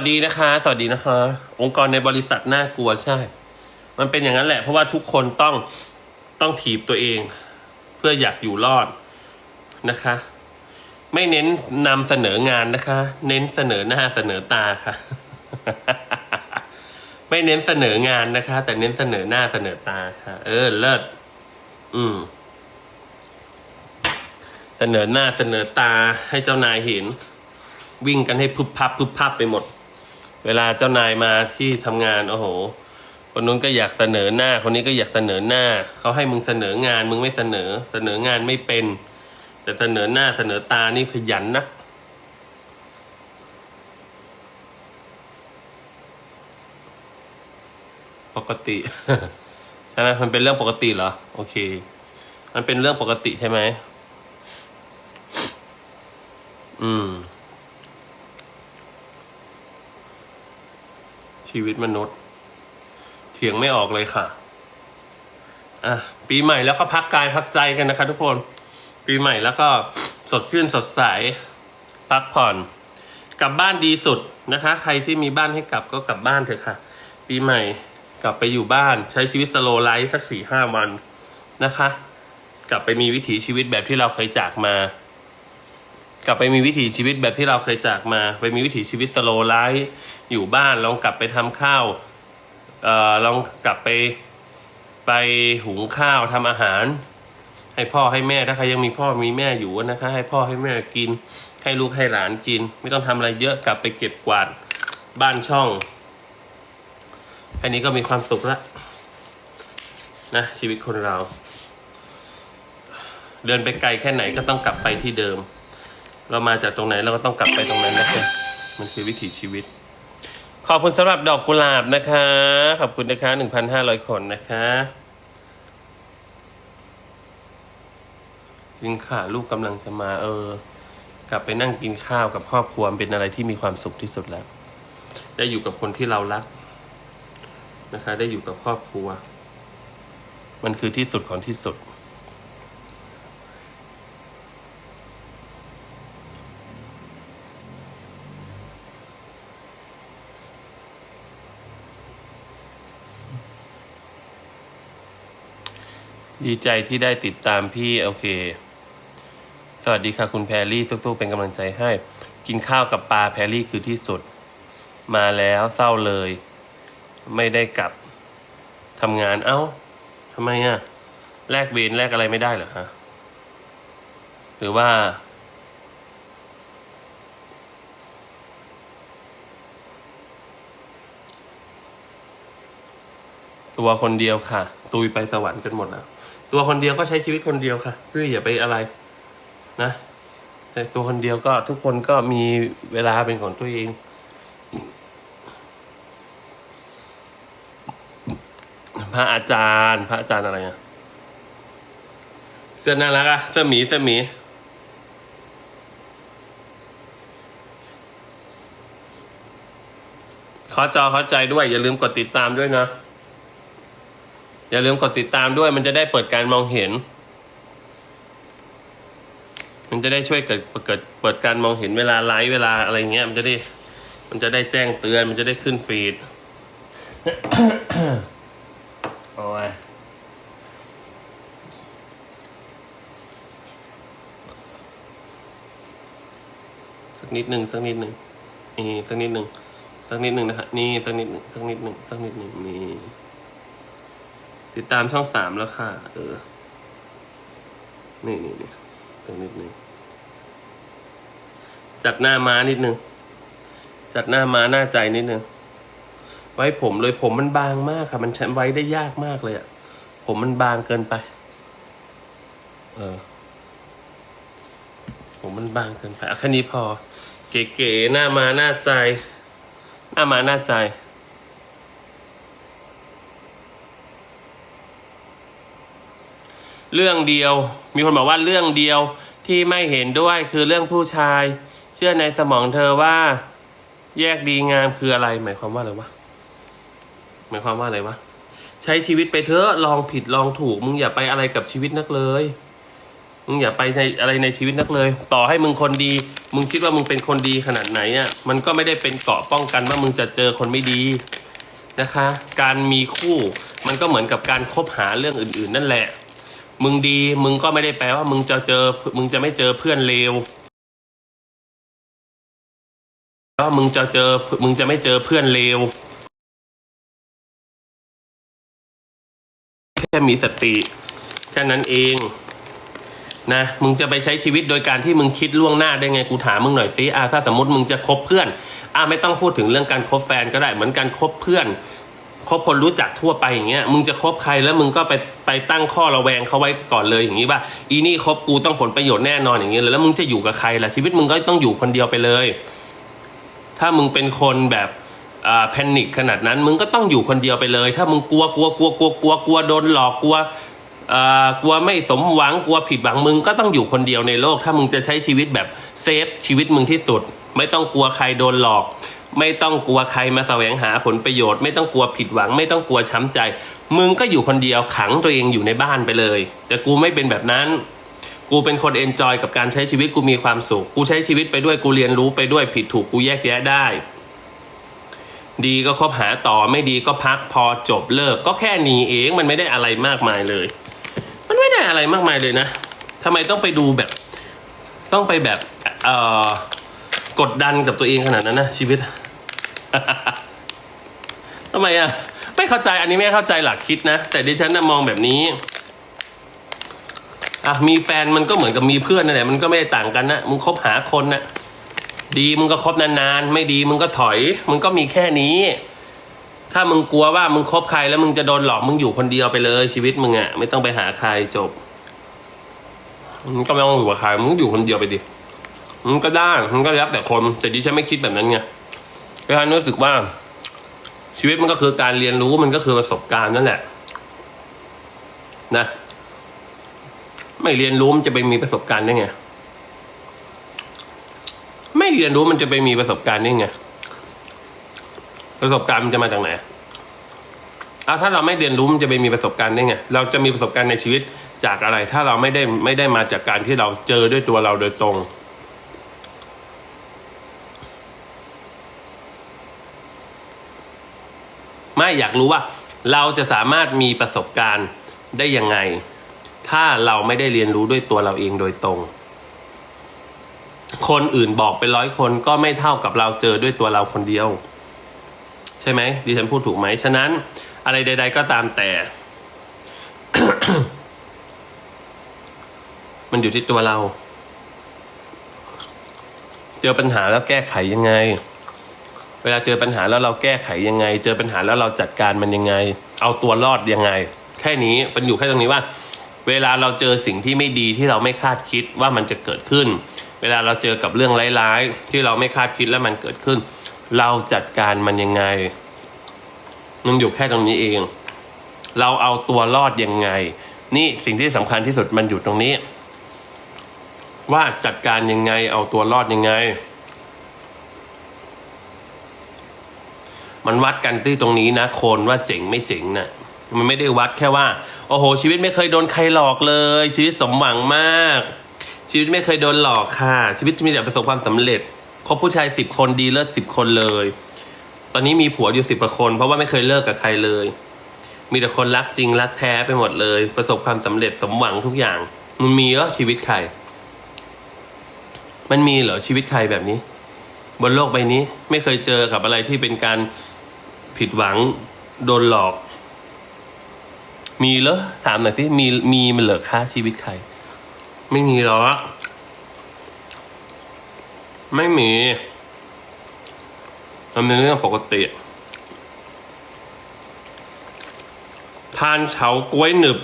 สวัสดีนะคะ สวัสดีนะคะ องค์กรในบริษัทน่ากลัวใช่ มันเป็นอย่างนั้นแหละ เพราะว่าทุกคนต้องต้องถีบตัวเอง เพื่ออยากอยู่รอดนะคะ ไม่เน้นนำเสนองานนะคะ เน้นเสนอหน้าเสนอตาค่ะ ไม่เน้นเสนองานนะคะ แต่เน้นเสนอหน้าเสนอตาค่ะ เออเลิศอืม เสนอหน้าเสนอตาให้เจ้านายเห็น วิ่งกันให้พึบพับพึบพับไปหมด เวลาเจ้านายมาที่ทำงานโอ้โห คนนู้นก็อยากเสนอหน้า คนนี้ก็อยากเสนอหน้า เขาให้มึงเสนองาน มึงไม่เสนอ เสนองานไม่เป็น แต่เสนอหน้าเสนอตานี่ขยันนะปกติ ใช่ไหมมันเป็นเรื่องปกติเหรอ โอเค มันเป็นเรื่องปกติใช่ไหมอืม ชีวิตมนุษย์ เถียงไม่ออกเลยค่ะ อะ ปีใหม่แล้วก็พักกายพักใจกันนะคะ ทุกคน ปีใหม่แล้วก็สดชื่นสดใส พักผ่อน กลับบ้านดีสุดนะคะ ใครที่มีบ้านให้กลับก็กลับบ้านเถอะค่ะ ปีใหม่กลับไปอยู่บ้านใช้ชีวิตสโลไลฟ์สักสี่ห้าวันนะคะ กลับไปมีวิถีชีวิตแบบที่เราเคยจากมา กลับไปมีวิถีชีวิตแบบที่เราเคยจากมา ไปมีวิถีชีวิตสโลไลฟ์อยู่บ้านลองกลับไปทำข้าวเอ่อลองกลับไปไปหุงข้าวทำอาหาร ให้พ่อให้แม่ถ้าใครยังมีพ่อมีแม่อยู่นะคะ ให้พ่อให้แม่กิน ให้ลูกให้หลานกิน ไม่ต้องทำอะไรเยอะกลับไปเก็บกวาดบ้านช่องแค่นี้ก็มีความสุขล้วนะชีวิตคนเรา เดินไปไกลแค่ไหนก็ต้องกลับไปที่เดิม เรามาจากตรงไหนเราก็ต้องกลับไปตรงนั้นนะครับมันคือวิถีชีวิต ขอบคุณสำหรับดอกกุหลาบนะคะ ขอบคุณนะคะหนึ่งพันห้าร้อยคนนะคะจริงค่ะลูกกำลังจะมาเออ กลับไปนั่งกินข้าวกับครอบครัวเป็นอะไรที่มีความสุขที่สุดแล้ว ได้อยู่กับคนที่เรารักนะคะ ได้อยู่กับครอบครัว มันคือที่สุดของที่สุด ดีใจที่ได้ติดตามพี่ โอเค สวัสดีค่ะคุณแพรรี่สู้ๆเป็นกำลังใจให้ กินข้าวกับปลาแพรรี่คือที่สุด มาแล้วเศร้าเลย ไม่ได้กลับทำงานเอ้าทำไมอะแลกเวรแลกอะไรไม่ได้เหรอฮะหรือว่า ตัวคนเดียวค่ะ ตุยไปสวรรค์กันหมดแล้ว ตัวคนเดียวก็ใช้ชีวิตคนเดียวค่ะพื่ออย่าไปอะไรนะแต่ตัวคนเดียวก็ทุกคนก็มีเวลาเป็นของตัวเองพระอาจารย์ พระอาจารย์อะไรอะเสื้อน่ารักอะเสื้อหมีเสื้อหมีขอจอเข้าใจด้วย อย่าลืมกดติดตามด้วยนะ อย่าลืมกดติดตามด้วย มันจะได้เปิดการมองเห็น มันจะได้ช่วยเกิดเกิดเปิดการมองเห็นเวลาไลฟ์เวลาอะไรเงี้ย มันจะได้ มันจะได้แจ้งเตือน มันจะได้ขึ้นฟีดโอ้ยสักนิดหนึ่งสักนิดหนึ่งนี่สักนิดหนึ่งสักนิดหนึ่งนะครับนี่สักนิดหนึ่งสักนิดหนึ่งสักนิดหนึ่งนี่ ติดตามช่องสามแล้วค่ะ เออ นี่นี่นี่สักนิดนึงจัดหน้าม้านิดนึง จัดหน้าม้าหน้าใจนิดนึง ไว้ผมเลยผมมันบางมากค่ะ มันใช้ไว้ได้ยากมากเลยอะผมมันบางเกินไป เออ ผมมันบางเกินไปอะแค่นี้พอ เก๋ๆหน้ามาหน้าใจ หน้ามาหน้าใจ เรื่องเดียว มีคนบอกว่าเรื่องเดียวที่ไม่เห็นด้วยคือเรื่องผู้ชาย เชื่อในสมองเธอว่า แยกดีงามคืออะไร หมายความว่าอะไรวะหมายความว่าอะไรวะใช้ชีวิตไปเถอะลองผิดลองถูก มึงอย่าไปอะไรกับชีวิตนักเลย มึงอย่าไปในอะไรในชีวิตนักเลย ต่อให้มึงคนดี มึงคิดว่ามึงเป็นคนดีขนาดไหนอะมันก็ไม่ได้เป็นเกราะป้องกันว่ามึงจะเจอคนไม่ดีนะคะ การมีคู่มันก็เหมือนกับการคบหาเรื่องอื่น ๆ นั่นแหละ มึงดี มึงก็ไม่ได้แปลว่า มึงจะเจอ มึงจะไม่เจอเพื่อนเลวว่ามึงจะเจอ มึงจะไม่เจอเพื่อนเลวแค่มีสติแค่นั้นเองนะ มึงจะไปใช้ชีวิตโดยการที่มึงคิดล่วงหน้าได้ไงกูถามมึงหน่อยสิอ่าถ้าสมมติมึงจะคบเพื่อนอ่าไม่ต้องพูดถึงเรื่องการคบแฟนก็ได้เหมือนการคบเพื่อน คบคนรู้จักทั่วไปอย่างเงี้ย มึงจะคบใครแล้วมึงก็ไปไปตั้งข้อระแวงเขาไว้ก่อนเลยอย่างนี้ว่าอีนี่คบกูต้องผลประโยชน์แน่นอนอย่างเงี้ยเลยแล้วมึงจะอยู่กับใครล่ะชีวิตมึงก็ต้องอยู่คนเดียวไปเลย ถ้ามึงเป็นคนแบบอ่าแพนิคขนาดนั้น มึงก็ต้องอยู่คนเดียวไปเลย ถ้ามึงกลัวกลัวกลัวกลัวกลัวกลัวโดนหลอกกลัวอ่ากลัวไม่สมหวังกลัวผิดหวังมึงก็ต้องอยู่คนเดียวในโลก ถ้ามึงจะใช้ชีวิตแบบเซฟชีวิตมึงที่สุด ไม่ต้องกลัวใครโดนหลอก ไม่ต้องกลัวใครมาแสวงหาผลประโยชน์ ไม่ต้องกลัวผิดหวัง ไม่ต้องกลัวช้ำใจ มึงก็อยู่คนเดียวขังตัวเองอยู่ในบ้านไปเลย แต่กูไม่เป็นแบบนั้น กูเป็นคนเอนจอยกับการใช้ชีวิตกูมีความสุข กูใช้ชีวิตไปด้วยกูเรียนรู้ไปด้วยผิดถูกกูแยกแยะได้ ดีก็คบหาต่อไม่ดีก็พักพอจบเลิก ก็แค่นี้เองมันไม่ได้อะไรมากมายเลย มันไม่ได้อะไรมากมายเลยนะทำไมต้องไปดูแบบ ต้องไปแบบเอ่อกดดันกับตัวเองขนาดนั้นนะชีวิต ทำไมอะ ไม่เข้าใจอันนี้ไม่เข้าใจหลักคิดนะ แต่ดิฉันนะมองแบบนี้อะมีแฟนมันก็เหมือนกับมีเพื่อนนั่นแหละมันก็ไม่ได้ต่างกันนะมึงคบหาคนนะดีมึงก็คบนานๆ ไม่ดีมึงก็ถอย มึงก็มีแค่นี้ ถ้ามึงกลัวว่ามึงคบใครแล้วมึงจะโดนหลอกมึงอยู่คนเดียวไปเลย ชีวิตมึงอะ่ะไม่ต้องไปหาใครจบมึงก็ไม่ต้องอยู่กับใครมึงอยู่คนเดียวไปดิมึงก็ได้มึงก็แล้วแต่คนแต่ดิฉันไม่คิดแบบนั้นไง พราะฉะนั้นรู้สึกว่า ชีวิตมันก็คือการเรียนรู้มันก็คือประสบการณ์นั่นแหละ นะ ไม่เรียนรู้มันจะไปมีประสบการณ์ได้ไงไม่เรียนรู้มันจะไปมีประสบการณ์ได้ไงประสบการณ์มันจะมาจากไหนเอาถ้าเราไม่เรียนรู้มันจะไปมีประสบการณ์ได้ไงเราจะมีประสบการณ์ในชีวิตจากอะไร ถ้าเราไม่ได้ไม่ได้มาจากการที่เราเจอด้วยตัวเราโดยตรง ไม่อยากรู้ว่า เราจะสามารถมีประสบการณ์ได้ยังไง ถ้าเราไม่ได้เรียนรู้ด้วยตัวเราเองโดยตรง คนอื่นบอกเป็นร้อยคนก็ไม่เท่ากับเราเจอด้วยตัวเราคนเดียว ใช่ไหมดิฉันพูดถูกไหมฉะนั้น อะไรใด ๆ ก็ตามแต่ มันอยู่ที่ตัวเรา เจอปัญหาแล้วแก้ไขยังไง เวลาเจอปัญหาแล้วเราแก้ไขยังไง เจอปัญหาแล้วเราจัดการมันยังไง เอาตัวรอดยังไง แค่นี้มันอยู่แค่ตรงนี้ว่า เวลาเราเจอสิ่งที่ไม่ดีที่เราไม่คาดคิดว่ามันจะเกิดขึ้น เวลาเราเจอกับเรื่องร้ายๆ ที่เราไม่คาดคิดแล้วมันเกิดขึ้น เราจัดการมันยังไง มันอยู่แค่ตรงนี้เอง เราเอาตัวรอดยังไง นี่สิ่งที่สำคัญที่สุดมันอยู่ตรงนี้ ว่าจัดการยังไง เอาตัวรอดยังไง มันวัดกันที่ตรงนี้นะ คนว่าเจ๋งไม่เจ๋งนะ่ะมันไม่ได้วัดแค่ว่า โอ้โห ชีวิตไม่เคยโดนใครหลอกเลย ชีวิตสมหวังมาก ชีวิตไม่เคยโดนหลอกค่ะ ชีวิตมีแต่ประสบความสำเร็จคบผู้ชายสิบคนดีเลิศสิบคนเลย ตอนนี้มีผัวอยู่สิบกว่าคน เพราะว่าไม่เคยเลิกกับใครเลย มีแต่คนรักจริงรักแท้ไปหมดเลย ประสบความสำเร็จสมหวังทุกอย่าง มันมีเหรอชีวิตใคร มันมีเหรอชีวิตใครแบบนี้ บนโลกใบนี้ไม่เคยเจอกับอะไรที่เป็นการ ผิดหวังโดนหลอก มีเหรอถามหน่อยที่มีมีมันเหรอค่าชีวิตใคร ไม่มีหรอกไม่มีมันเป็นเรื่องปกติทานเฉาก้วยหนึบ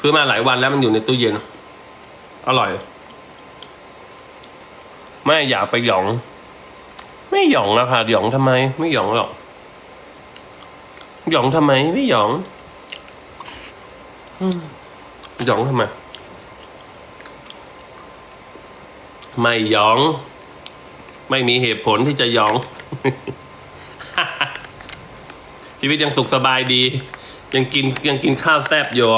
ซื้อมาหลายวันแล้วมันอยู่ในตู้เย็น อร่อย ไม่อยากไปหยอง ไม่หยองละค่ะหยองทำไม ไม่หยองหรอกหยองทำไม ไม่หยองหยองทำไม ไม่หยอง ไม่มีเหตุผลที่จะหยอง ชีวิตยังสุขสบายดี ยังกินยังกินข้าวแซ่บอยู่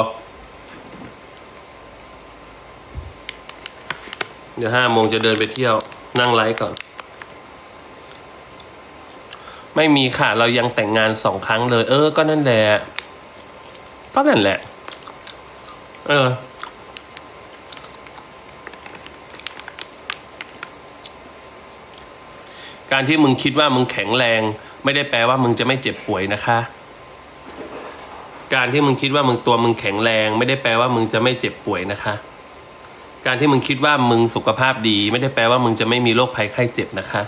เดี๋ยวห้าโมงจะเดินไปเที่ยว นั่งไลฟ์ก่อน ไม่มีค่ะ เรายังแต่งงานสองครั้งเลย เออ ก็นั่นแหละ ก็นั่นแหละ เออ การที่มึงคิดว่ามึงแข็งแรง ไม่ได้แปลว่ามึงจะไม่เจ็บป่วยนะคะ การที่มึงคิดว่ามึงตัวมึงแข็งแรง ไม่ได้แปลว่ามึงจะไม่เจ็บป่วยนะคะ การที่มึงคิดว่ามึงสุขภาพดี ไม่ได้แปลว่ามึงจะไม่มีโรคภัยไข้เจ็บนะคะ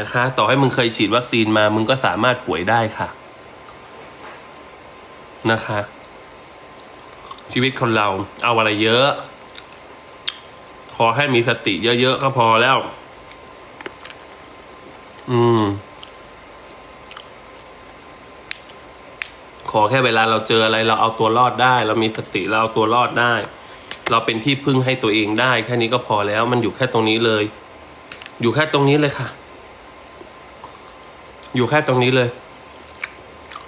นะคะ ต่อให้มึงเคยฉีดวัคซีนมา มึงก็สามารถป่วยได้ค่ะ นะคะ ชีวิตคนเราเอาอะไรเยอะ ขอให้มีสติเยอะๆก็พอแล้ว อืม ขอแค่เวลาเราเจออะไร เราเอาตัวรอดได้ เรามีสติเราเอาตัวรอดได้ เราเป็นที่พึ่งให้ตัวเองได้ แค่นี้ก็พอแล้ว มันอยู่แค่ตรงนี้เลย อยู่แค่ตรงนี้เลยค่ะ อยู่แค่ตรงนี้เลย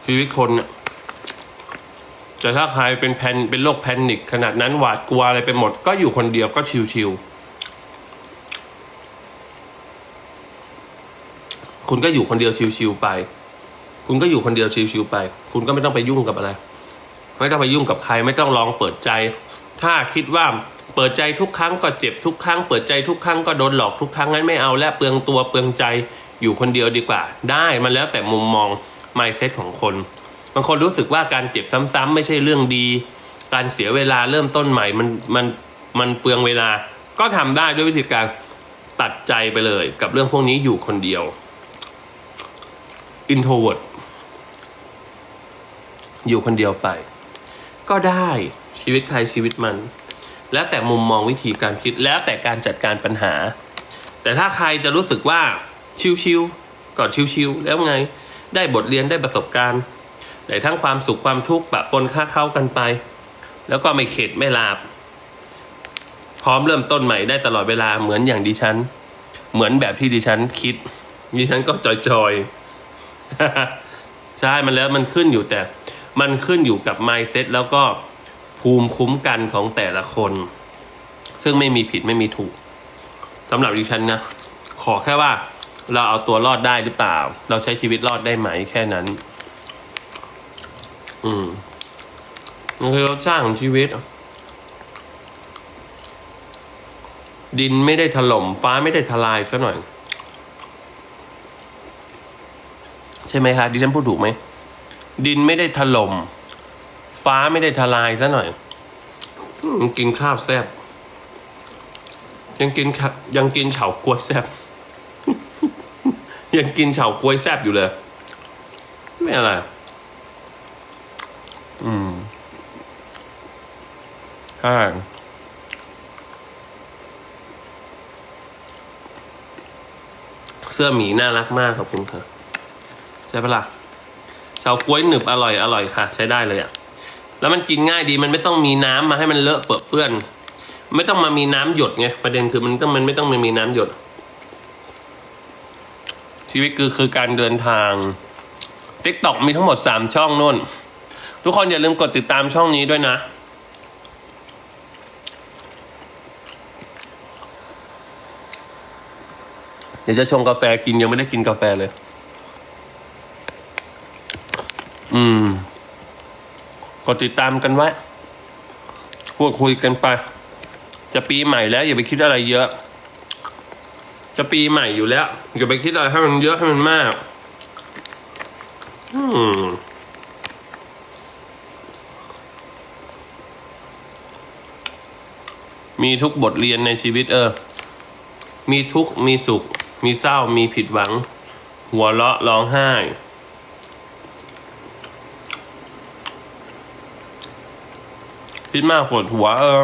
ชีวิตคนเนี่ยแต่ถ้าใครเป็นแพนเป็นโรคแพนิคขนาดนั้นหวาดกลัวอะไรไปหมด ก็อยู่คนเดียวก็ชิวๆคุณก็อยู่คนเดียวชิวๆไป คุณก็อยู่คนเดียวชิวๆไป คุณก็ไม่ต้องไปยุ่งกับอะไร ไม่ต้องไปยุ่งกับใคร ไม่ต้องลองเปิดใจ ถ้าคิดว่าเปิดใจทุกครั้งก็เจ็บทุกครั้ง เปิดใจทุกครั้งก็โดนหลอกทุกครั้งงั้นไม่เอาและเปลืองตัวเปลืองใจ อยู่คนเดียวดีกว่า ได้มันแล้วแต่มุมมอง mindset ของคน บางคนรู้สึกว่าการเจ็บซ้ำๆไม่ใช่เรื่องดี การเสียเวลาเริ่มต้นใหม่มันมันมันเปลืองเวลา ก็ทำได้ด้วยวิธีการตัดใจไปเลย กับเรื่องพวกนี้อยู่คนเดียว introvert อยู่คนเดียวไป ก็ได้ชีวิตใครชีวิตมัน แล้วแต่มุมมองวิธีการคิดแล้วแต่การจัดการปัญหา แต่ถ้าใครจะรู้สึกว่า ชิวๆก็ชิวๆแล้วไง ได้บทเรียนได้ประสบการณ์ได้ทั้งความสุขความทุกข์ปะปนค่าเข้ากันไป แล้วก็ไม่เข็ดไม่ลาบ พร้อมเริ่มต้นใหม่ได้ตลอดเวลาเหมือนอย่างดิฉัน เหมือนแบบที่ดิฉันคิดดิฉันก็จอยๆใช่มันแล้วมันขึ้นอยู่แต่ มันขึ้นอยู่กับ mindset แล้วก็ภูมิคุ้มกันของแต่ละคน ซึ่งไม่มีผิดไม่มีถูกสำหรับดิฉันนะขอแค่ว่า เราเอาตัวรอดได้หรือเปล่า เราใช้ชีวิตรอดได้ไหมแค่นั้น อืมมันคือรสชาติของชีวิต ดินไม่ได้ถล่ม ฟ้าไม่ได้ทลายซะหน่อย ใช่ไหมคะดิฉันพูดถูกไหม ดินไม่ได้ถล่ม ฟ้าไม่ได้ทลายซะหน่อยอกินข้าวแซ่บยังกินยังกินเฉาก๊วยแซ่บ ยังกินเฉาก๊วยแซบอยู่เลย ไม่อะไร อืมใช่เสื้อหมีน่ารักมากขอบคุณค่ะ ใช่ปะล่ะเฉาก๊วยหนึบอร่อยอร่อยค่ะ ใช้ได้เลยอะ่ะ แล้วมันกินง่ายดีมันไม่ต้องมีน้ำมาให้มันเลอะเปื้อนเปื้อน ไม่ต้องมามีน้ำหยดไงประเด็นคือมันต้องมันไม่ต้องมามีน้ำหยด ชีวิตคือคือการเดินทาง t ิ k t o k มีทั้งหมดสามช่องนู่น ทุกคนอย่าลืมกดติดตามช่องนี้ด้วยนะ เดี๋ยวจะชงกาแฟกินยังไม่ได้กินกาแฟเลย อืม กดติดตามกันไว้พูดคุยกันไป จะปีใหม่แล้วอย่าไปคิดอะไรเยอะ จะปีใหม่อยู่แล้วอย่าไปคิดอะไรให้มันเยอะให้มันมาก อืมมีทุกบทเรียนในชีวิตเออ มีทุกมีสุข มีเศร้า มีผิดหวัง หัวเราะร้องไห้ คิดมากปวดหัวเออ